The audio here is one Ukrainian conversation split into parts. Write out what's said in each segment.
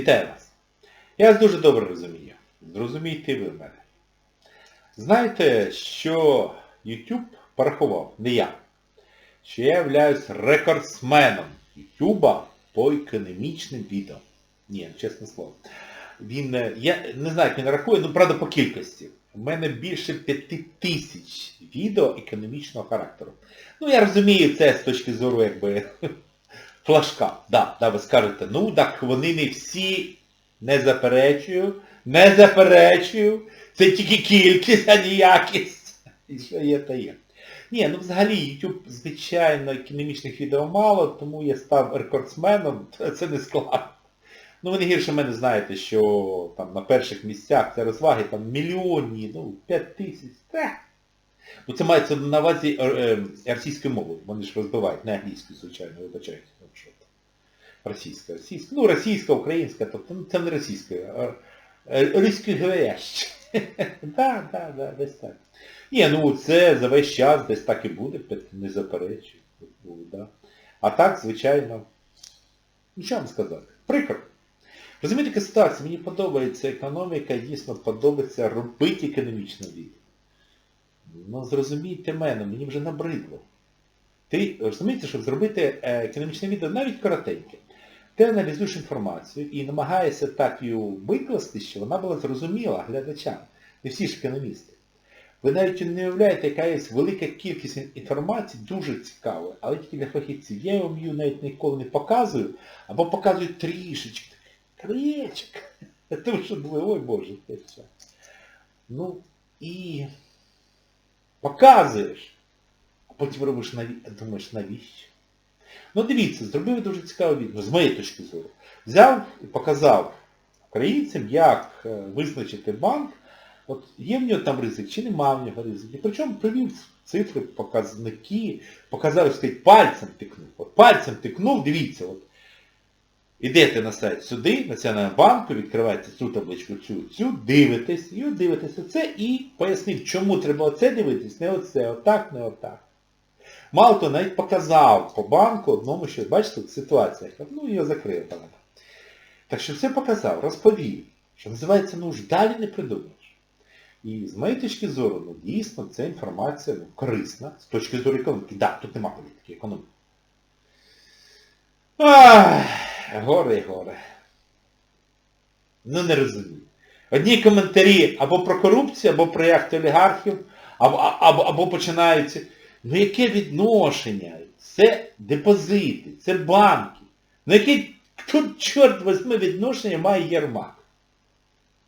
Вітаю вас. Я вас дуже добре розумію. Зрозумійте ви мене. Знаєте, що YouTube порахував, не я, що я являюсь рекордсменом YouTube по економічним відео. Ні, чесне слово. Він, е, я не знаю, як він рахує, ну правда по кількості. У мене більше п'яти тисяч відео економічного характеру. Ну я розумію це з точки зору якби флажка. Да, да, ви скажете, ну так вони не всі, не заперечую, не заперечую. Це тільки кількість, а не якість. І що є, то є. Ні, ну взагалі YouTube, звичайно, економічних відео мало, тому я став рекордсменом, це не складно. Ну ви не гірше мене знаєте, що там на перших місцях це розваги там мільйонні, ну, 5 тисяч. Ну це мається на увазі е, е, російською мовою. Вони ж розбивають, не англійською, звичайно, вибачайте. Ну. Російська, російська. Ну, російська, українська, тобто ну, це не російська, а російськоговоряща. Так, так, так, десь так. Ні, ну це за весь час десь так і буде, не заперечую. Ну, да. А так, звичайно, ну що вам сказати? Прикро. Розумієте, яка ситуація? Мені подобається економіка, дійсно подобається робити економічне відео. Ну, зрозумійте мене, мені вже набридло. Ти розумієте, щоб зробити е, економічне відео навіть коротеньке, ти аналізуєш інформацію і намагаєшся так її викласти, щоб вона була зрозуміла глядачам. Не всі ж економісти. Ви навіть не уявляєте, яка є велика кількість інформації, дуже цікавої, але тільки для фахівців. Я вам її навіть ніколи не показую, або показую трішечки. Краєчок. Тому що думаю, ой Боже, це все. Ну і показуєш, а потім робиш наві... думаєш, навіщо? Ну дивіться, зробив дуже цікаве відео, з моєї точки зору. Взяв і показав українцям, як е, визначити банк, от є в нього там ризик, чи нема в нього ризики. Причому привів цифри, показники, показав, сказати, пальцем тикнув. От пальцем тикнув, дивіться, от. Ідете на сайт сюди, Національного банку, відкриваєте цю табличку, цю, цю, дивитесь, і от дивитеся це і пояснив, чому треба оце дивитись, не оце, отак, не отак. Мало то навіть показав по банку одному, що, бачите, тут ситуація, ну його закрили. Так що все показав, розповів, що називається, ну ж далі не придумаєш. І з моєї точки зору, ну дійсно, ця інформація ну, корисна з точки зору економіки. Так, да, тут нема політики, економіки. Ах, горе горе. Ну не розумію. Одні коментарі або про корупцію, або про яхти олігархів, або, або, або починаються. Ну яке відношення? Це депозити, це банки. Ну яке тут, чорт возьми, відношення має Єрмак?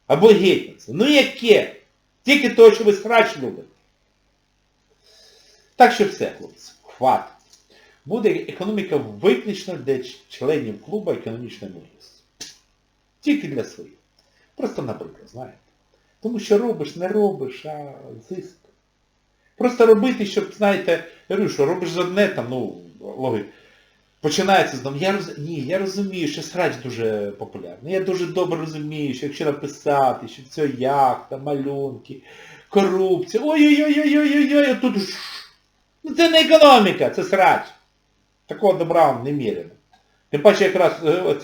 Або гетьманство. Ну яке? Тільки того, що ви срач любите. Так що все, хлопці, хватить. Буде економіка виключно для членів клубу економічної мудрості. Тільки для своїх. Просто наприклад, знаєте. Тому що робиш, не робиш, а зиск. Просто робити, щоб, знаєте, я говорю, що робиш одне, там, ну, логік. Починається з я роз... Ні, я розумію, що срач дуже популярний. Я дуже добре розумію, що якщо написати, що це яхта, малюнки, корупція, ой-ой-ой-ой-ой-ой, тут. Ну це не економіка, це срач. Такого добра немірено. Тим паче якраз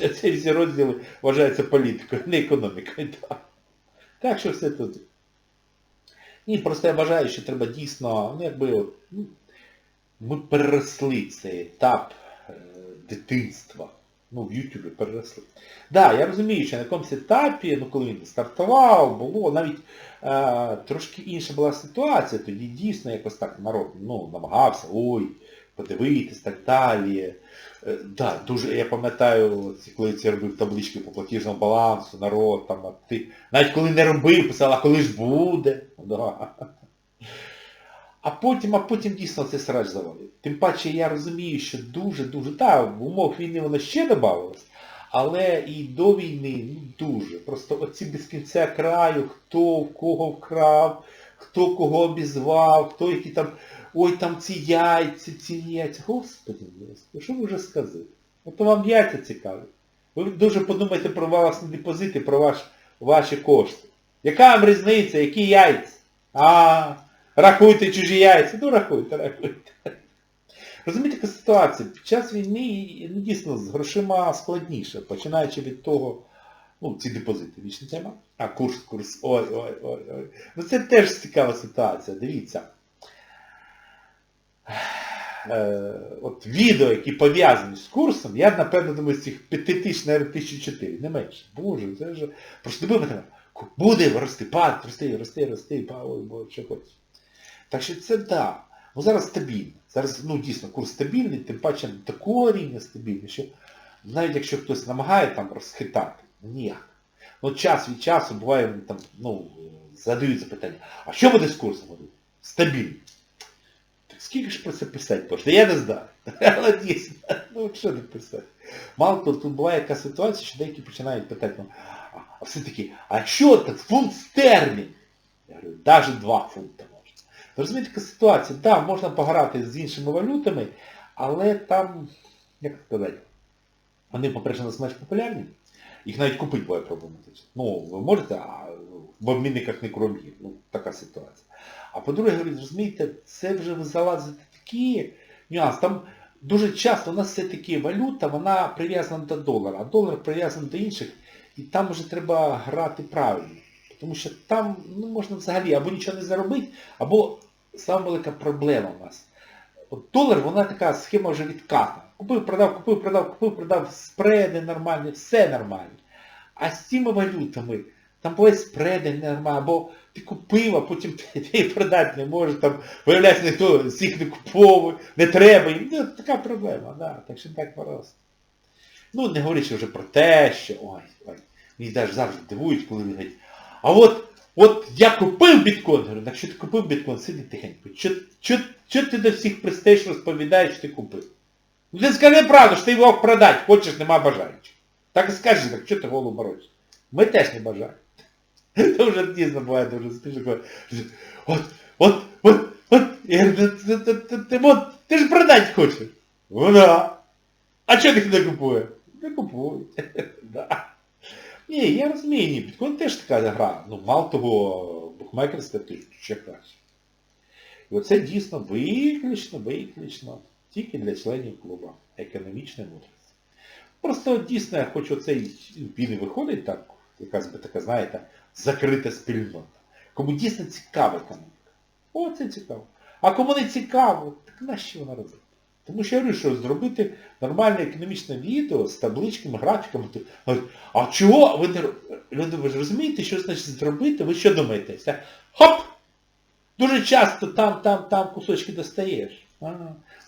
е, ці всі розділи вважаються політикою, не економікою. Так, так що все тут. Ні, просто я вважаю, що треба дійсно, ну якби, ну, ми переросли цей етап е, дитинства. Ну, в Ютубі переросли. Так, да, я розумію, що на якомусь етапі, ну коли він стартував, було навіть е, трошки інша була ситуація, тоді дійсно якось так народ ну, намагався, ой, подивитись, так далі. Е, да, дуже, я пам'ятаю, коли я робив таблички по платіжному балансу, народ, там, а ти, навіть коли не робив, писав, а коли ж буде. Да. А потім, а потім дійсно це срач завалив. Тим паче я розумію, що дуже-дуже, так, в умовах війни воно ще додавалось, але і до війни ну, дуже. Просто оці без кінця краю, хто в кого вкрав, хто кого обізвав, хто які там, ой, там ці яйця, ці яйця. Господи, що ви вже сказали? От вам яйця цікаві. Ви дуже подумайте про власні депозити, про ваш, ваші кошти. Яка вам різниця, які яйця? А, рахуйте чужі яйця. Ну рахуйте, рахуйте. Розумієте, яка ситуація? Під час війни ну, дійсно з грошима складніше, починаючи від того, Ну, ці депозити, вічна тема. А курс, курс, ой, ой, ой, ой. Ну це теж цікава ситуація. Дивіться. Е, от відео, які пов'язані з курсом, я, напевно, думаю, з цих 5 тисяч, навіть 1004, не менше. Боже, це ж... Просто дивимо, буде рости, пад, рости, рости, рости, па, ой, боже, що хочеш. Так що це да. Ну зараз стабільно. Зараз, ну дійсно, курс стабільний, тим паче такого рівня стабільний, що навіть якщо хтось намагає там розхитати, ну ніяк. Ну час від часу буває, там, ну, задають запитання, а що буде з курсом? Стабільно. Скільки ж про це писати можна? Я не знаю. Але дійсно, ну що не писати. Мало того, тут буває яка ситуація, що деякі починають питати, ну, а, все-таки, а що так, фунт стерлінг? Я говорю, навіть 2 фунта можна. Розумієте, така ситуація, так, да, можна пограти з іншими валютами, але там, як сказати, вони, по-перше, нас менш популярні, їх навіть купити буває проблематично. Ну, ви можете, а в обмінниках не кром'є. Ну, така ситуація. А по-друге, говорить, розумієте, це вже ви залазите такі нюанси. Там дуже часто у нас все-таки валюта, вона прив'язана до долара, а долар прив'язаний до інших, і там вже треба грати правильно. Тому що там ну, можна взагалі або нічого не заробити, або сама велика проблема у нас. От долар, вона така схема вже відката. Купив, продав, купив, продав, купив, продав, спреди нормальні, все нормально. А з цими валютами, там буває спреди нормальні, або ти купив, а потім ти, ти продати не можеш, там виявляється, ніхто всіх не куповує, не треба. Ну, така проблема, да, так що так просто. Ну, не говорячи вже про те, що, ой, ой, мені навіть завжди дивують, коли вони говорять, а от, от я купив біткоін, говорю, так що ти купив біткоін, сиди тихенько. Що ти до всіх пристаєш, розповідаєш, що ти купив? Ну ти скажи правду, що ти його продати хочеш, нема бажаючих. Так і скажи, так що ти голову морочиш? Ми теж не бажаємо. Це вже дійсно буває дуже смішно. От, от, от, от, я говорю, ти, ти, ти, ти, от, ти ж продати хочеш. Ну да. А чого ти не купує? Не купує. Да. Ні, я розумію, ні, біткоін теж така гра. Ну, мало того, букмекерська ти ще краще. І оце дійсно виключно, виключно тільки для членів клубу економічної мудрості. Просто дійсно я хочу оцей він виходить так, якась би така, знаєте, закрита спільнота. Кому дійсно цікава економіка. О, це цікаво. А кому не цікаво, так нащо вона робить? Тому що я говорю, що зробити нормальне економічне відео з табличками, графіками, а чого ви не? Люди, ви ж розумієте, що значить зробити? Ви що думаєте? Хоп! Дуже часто там, там, там кусочки достаєш. А.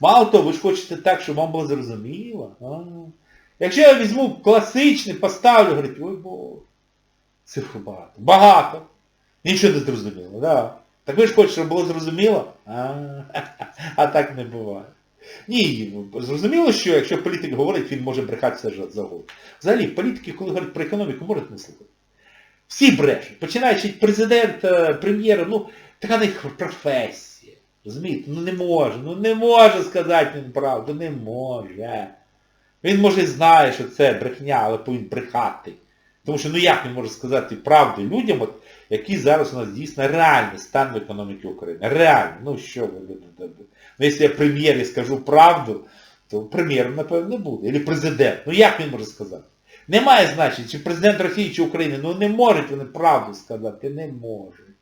Мало того, ви ж хочете так, щоб вам було зрозуміло. А. Якщо я візьму класичний, поставлю, говорить, ой бо, цифр багато. Багато. Нічого не зрозуміло, да. Так ви ж хочете, щоб було зрозуміло? А, а так не буває. Ні, зрозуміло, що якщо політик говорить, він може брехати все ж завгодно. Взагалі, політики, коли говорять про економіку, можуть не слухати. Всі брешуть. Починаючи від президента, прем'єра, ну, така них професія. Розумієте? Ну не може, ну не може сказати він правду, не може. Він може знає, що це брехня, але повинен брехати. Тому що як він може сказати правду людям, от, які зараз у нас дійсно реальний стан в економіці України. Реально. Ну що ви. Ну якщо я прем'єрі скажу правду, то прем'єром, напевно, не буде. Або президент. Ну як він може сказати? Немає значення, чи президент Росії, чи України. Ну не можуть вони правду сказати, не можуть.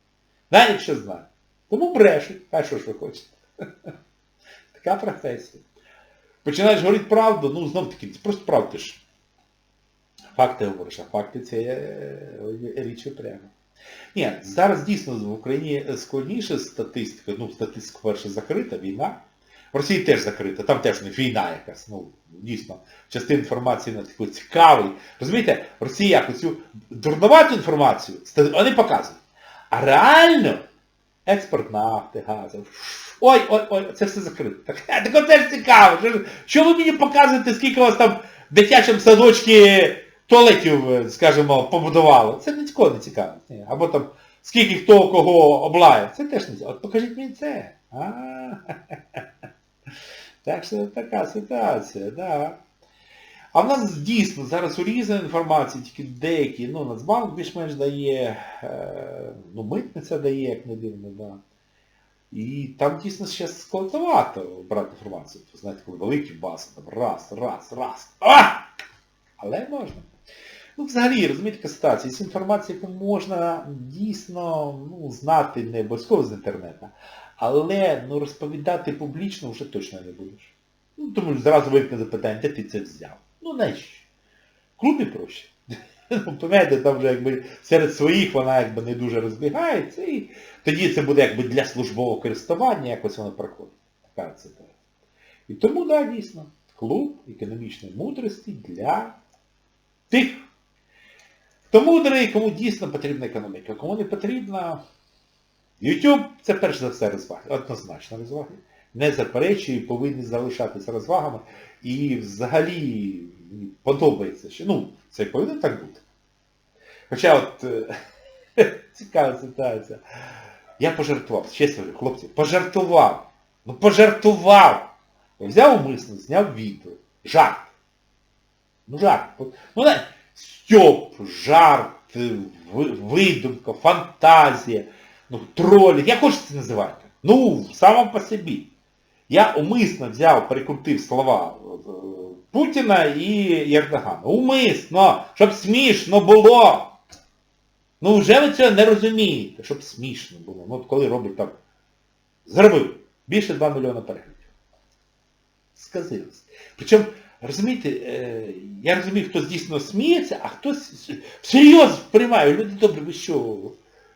Навіть якщо знають. Тому брешуть. А що ж ви хочете? Така професія. Починаєш говорити правду, ну знов таки, просто правда Факти говориш, а факти це є річ окрема. Ні, зараз дійсно в Україні складніша статистика, ну статистика перша закрита, війна. В Росії теж закрита, там теж не війна якась, ну, дійсно, частина інформації на такий цікавий. Розумієте, Росія цю дурновату інформацію, вони показують. А реально експорт нафти, газу. Ой, ой, ой, це все закрито. Так, так оце ж цікаво. Що ви мені показуєте, скільки у вас там в дитячому садочці туалетів, скажімо, побудувало? Це нікого не цікаво. Або там скільки хто кого облає. Це теж не цікаво. От покажіть мені це. Так що така ситуація, да. А в нас дійсно зараз урізана інформація, тільки деякі, ну, Нацбанк більш-менш дає, е, ну, митниця дає, як не дивно, да. І там дійсно ще складновато брати інформацію. Знаєте, коли великі баси, там раз, раз, раз. А! Але можна. Ну, взагалі, розумієте, яка ситуація. Є інформація, яку можна дійсно ну, знати не обов'язково з інтернету, але ну, розповідати публічно вже точно не будеш. Ну, тому зразу виникне запитання, де ти це взяв? Ну, навіщо? Клубі проще. Ну, Пам'ятаєте, там вже якби серед своїх вона якби не дуже розбігається, і тоді це буде якби для службового користування, якось воно проходить. Така ситуація. І тому, да, дійсно, клуб економічної мудрості для тих, хто мудрий, кому дійсно потрібна економіка. Кому не потрібна, YouTube це перш за все розваги. Однозначно розваги. Не заперечую, повинні залишатися розвагами. І взагалі подобається, що ну, це повинно так бути. Хоча от е, цікава ситуація. Я пожартував, чесно говорю, хлопці, пожартував. Ну пожартував. Я взяв умисно, зняв відео. Жарт. Ну жарт. Ну не стьоп, жарт, ви- видумка, фантазія, ну, тролінг, як хочете це називати. Ну, само по собі. Я умисно взяв, перекрутив слова е, Путіна і Ердогана. Умисно, щоб смішно було. Ну вже ви цього не розумієте, щоб смішно було. Ну от коли робить так. Зробив. Більше 2 мільйона переглядів. Сказилось. Причому, розумієте, е, я розумію, хто дійсно сміється, а хтось всерйоз приймає. Люди добре, ви що?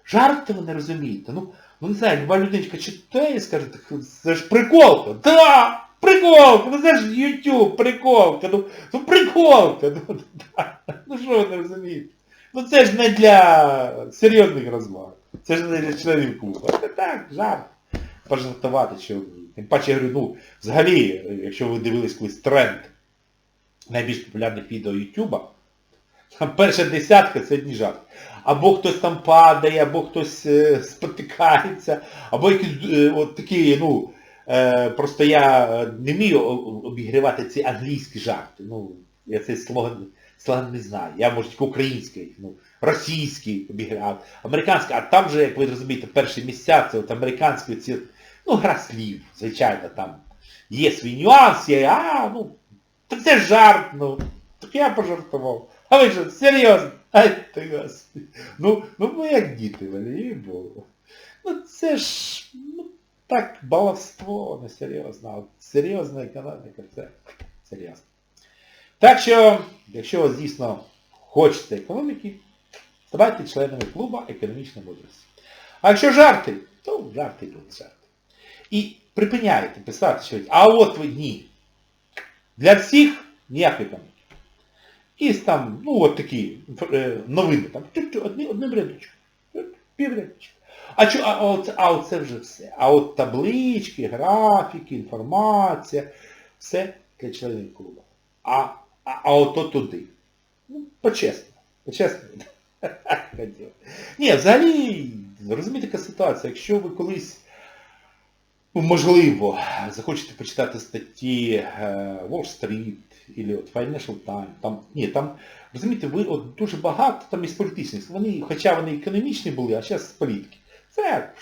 Жарти ви не розумієте. Ну, ну не знаю, люба людиночка читає і скаже, це ж приколка. Да! Приколка! Ну це ж YouTube, приколка. Ну, ну приколка. Ну, да. ну що ви не розумієте? Ну це ж не для серйозних розваг. Це ж не для членів клубу. Це так, жарт. Пожартувати що. Тим паче я говорю, ну, взагалі, якщо ви дивились колись тренд найбільш популярних відео Ютуба, там перша десятка це одні жарти. Або хтось там падає, або хтось е, спотикається, або якісь е, от такі, ну, е, просто я е, не вмію обігрівати ці англійські жарти. Ну, я цей слоган, слоган не знаю. Я, може, тільки український, ну, російський обіграв, американський, а там же, як ви розумієте, перші місця, це от американські ці, ну, гра слів, звичайно, там є свій нюанс, є, а, ну, так жарт, ну, так я пожартував. А ви що, серйозно? Ай ти господи. Ну, ну ви як діти, валі, бо. Ну це ж, ну, так, баловство, не серйозно. От серйозна економіка, це серйозно. Так що, якщо вас дійсно хочеться економіки, ставайте членами клубу економічної мудрості. А якщо жарти, то жарти будуть жарти. І припиняйте писати щось, а от ви ні. Для всіх ніякої економіки. Якісь там, ну от такі е, новини, там, одні, одним рядочком, піврядочка. А, чо, а, оце, а оце вже все. А от таблички, графіки, інформація, все для членів клубу. А, а, а ото туди. Ну, почесно. Почесно. Хотів. Ні, взагалі, розумієте, яка ситуація, якщо ви колись можливо, захочете почитати статті е, Wall Street або Financial Times, там, ні, там, розумієте, ви от дуже багато там із політичних, вони, хоча вони економічні були, а зараз з політики. Це.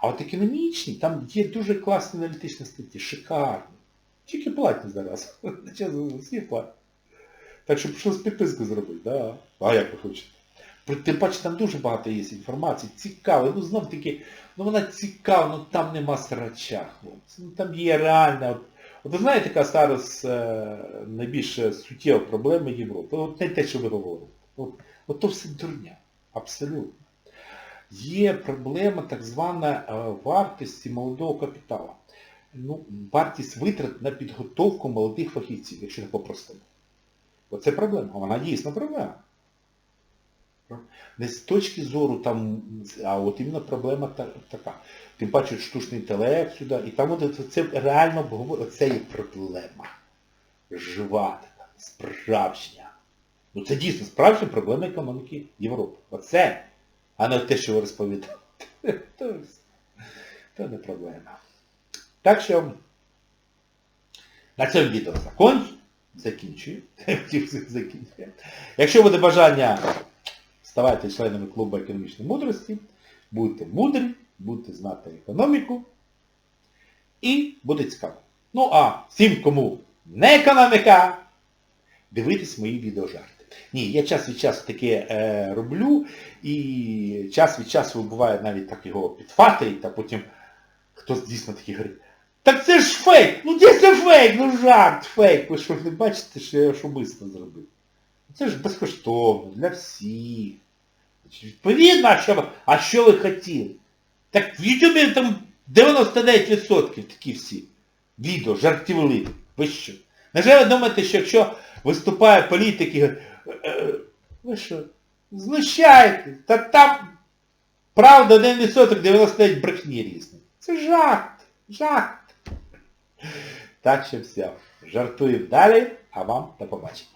А от економічні, там є дуже класні аналітичні статті, шикарні. Тільки платні зараз. Чесно, всі платні. Так що прийшлось підписку зробити, да. А як ви хочете? Тим паче там дуже багато є інформації, цікаво. Ну знов таки, ну вона цікава, ну там нема срача, хлопці. Ну там є реальна. От, ви знаєте, яка зараз е, найбільш суттєва проблема Європи? От не те, що ви говорите. От, от то все дурня. Абсолютно. Є проблема так звана е, вартості молодого капіталу. Ну, вартість витрат на підготовку молодих фахівців, якщо не по-простому. Оце проблема. Вона дійсно проблема. Не з точки зору там, а от іменно проблема та- така. Тим паче штучний інтелект сюди, і там от це реально це є проблема. Жива така, справжня. Ну це дійсно справжня проблема економіки Європи. Оце, а не те, що ви розповідаєте. То не проблема. Так що на цьому відео закон. Закінчую. Якщо буде бажання ставайте членами клубу економічної мудрості, будьте мудрі, будете знати економіку і буде цікаво. Ну а всім, кому не економіка, дивитесь мої відеожарти. Ні, я час від часу таке е, роблю, і час від часу буває навіть так його підфатить, а потім хтось дійсно такий говорить, так це ж фейк! Ну де це фейк? Ну жарт, фейк. Ви що не бачите, що я шумисно зробив? Це ж безкоштовно, для всіх. Відповідно, а що, а що ви хотіли? Так в Ютубі там 99% такі всі відео, жартівливі. Ви що? Невже ви думаєте, що якщо виступає політик і говорить, «Е, е, ви що, знущаєтесь? Та там правда 1%, 99 брехні різні. Це жарт, жарт. Так що все. Жартуємо далі, а вам до побачення.